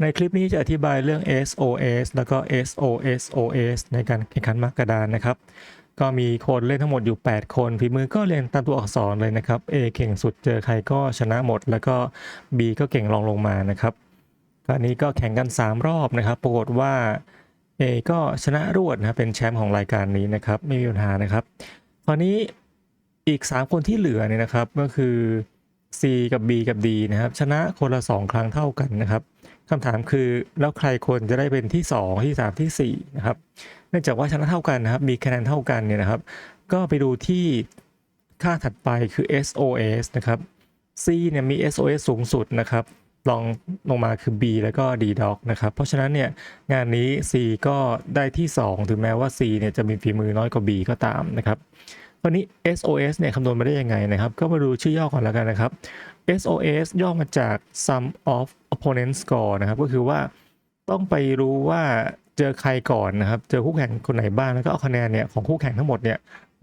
ในคลิปนี้จะอธิบายเรื่อง SOS แล้วก็ SOSOS ในการแข่งขันมากระดานนะครับ ก็มีคนเล่นทั้งหมดอยู่ 8 คนฝีมือก็เรียนตามตัวอักษรเลยนะครับ A เก่งสุดเจอใครก็ชนะหมด แล้วก็ B ก็เก่งรองลงมานะครับคราวนี้ก็แข่งกัน 3 รอบนะครับ ปรากฏว่า A ก็ชนะรวดนะเป็นแชมป์ของรายการนี้นะครับ ไม่มีปัญหานะครับคราวนี้อีก 3 คนที่เหลือเนี่ยนะครับก็คือ C กับ B กับ D นะครับ ชนะคนละ 2 ครั้งเท่ากันนะครับ คำถามคือแล้วใครควรจะได้เป็นที่ 2 ที่ 3 ที่4นะครับเนื่องจากว่าชนะเท่ากันนะครับมีคะแนนเท่ากันเนี่ยนะครับ ก็ไปดูที่ค่าถัดไปคือ SOS นะครับ C เนี่ยมี SOS สูงสุดนะครับลองลงมาคือ B แล้วก็ D dog นะครับ เพราะฉะนั้นเนี่ยงานนี้ C ก็ได้ที่ 2 ถึงแม้ว่า C เนี่ยจะมีฝีมือน้อยกว่า B ก็ตามนะครับ คราวนี้ SOS เนี่ยคำนวณมาได้ยังไงนะครับ ก็มาดูชื่อย่อก่อนแล้วกันนะครับ SOS ย่อมาจาก sum of opponent score นะครับ ก็คือว่าต้องไปรู้ว่าเจอใครก่อนนะครับ เจอคู่แข่งคนไหนบ้างแล้วก็เอาคะแนนเนี่ยของคู่แข่งทั้งหมดเนี่ย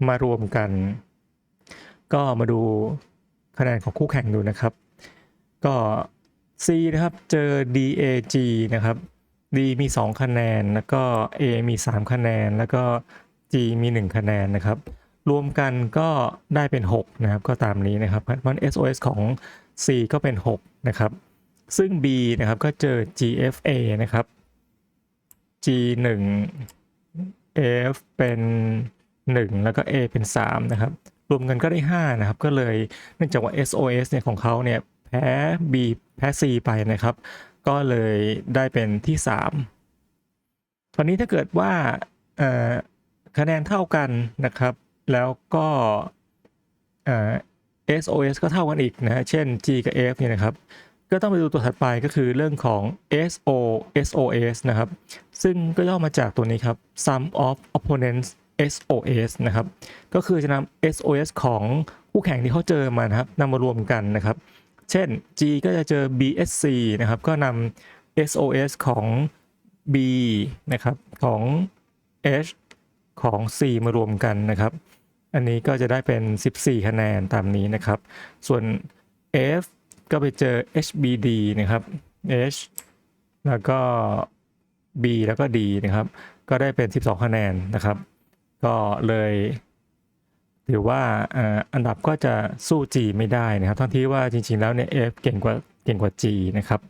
มารวมกัน ก็มาดูคะแนนของคู่แข่งดูนะครับ ก็ C นะครับเจอ DAG นะครับ D มี 2 คะแนน แล้วก็ A มี 3 คะแนน แล้วก็ G มี 1 คะแนนนะครับ รวมกันก็ได้เป็น 6 นะครับ ก็ตามนี้นะครับเพราะ SOS ของ C ก็เป็น 6 นะครับ ซึ่ง B นะครับก็เจอ GFA นะครับ G1 F เป็น 1 แล้วก็ A เป็น 3 นะครับ รวมกันก็ได้ 5 นะครับ ก็เลยเนื่องจากว่า SOS เนี่ยของเขาเนี่ยแพ้ B แพ้ C ไปนะครับ ก็เลยได้เป็นที่ 3 ตอนนี้ถ้าเกิดว่าคะแนนเท่ากันนะครับ แล้วก็เอ่อ SOS ก็เท่ากันอีกนะฮะ เช่น G กับ F เนี่ยนะครับ ก็ต้องไปดูตัวถัดไปก็คือเรื่องของ SO SOS นะครับ ซึ่งก็ย่อมาจากตัวนี้ครับ sum of opponents SOS นะครับ ก็คือจะนำ SOS ของคู่แข่งที่เขาเจอมานะครับนำมารวมกันนะครับ เช่น G ก็จะเจอ BSC นะครับ ก็นำ SOS ของ B นะครับ ของ H ของ C มารวมกันนะครับ อันนี้ก็จะได้เป็น 14 คะแนนตามนี้นะครับ ส่วน F ก็ไปเจอ HBD นะครับ H แล้วก็ B แล้วก็ D นะครับ ก็ได้เป็น 12 คะแนนนะครับ ก็เลยถือว่าอ่าอันดับก็จะสู้ G ไม่ได้นะครับทั้งที่ว่าจริงๆแล้วเนี่ย F เก่งกว่าเก่งกว่า G นะครับ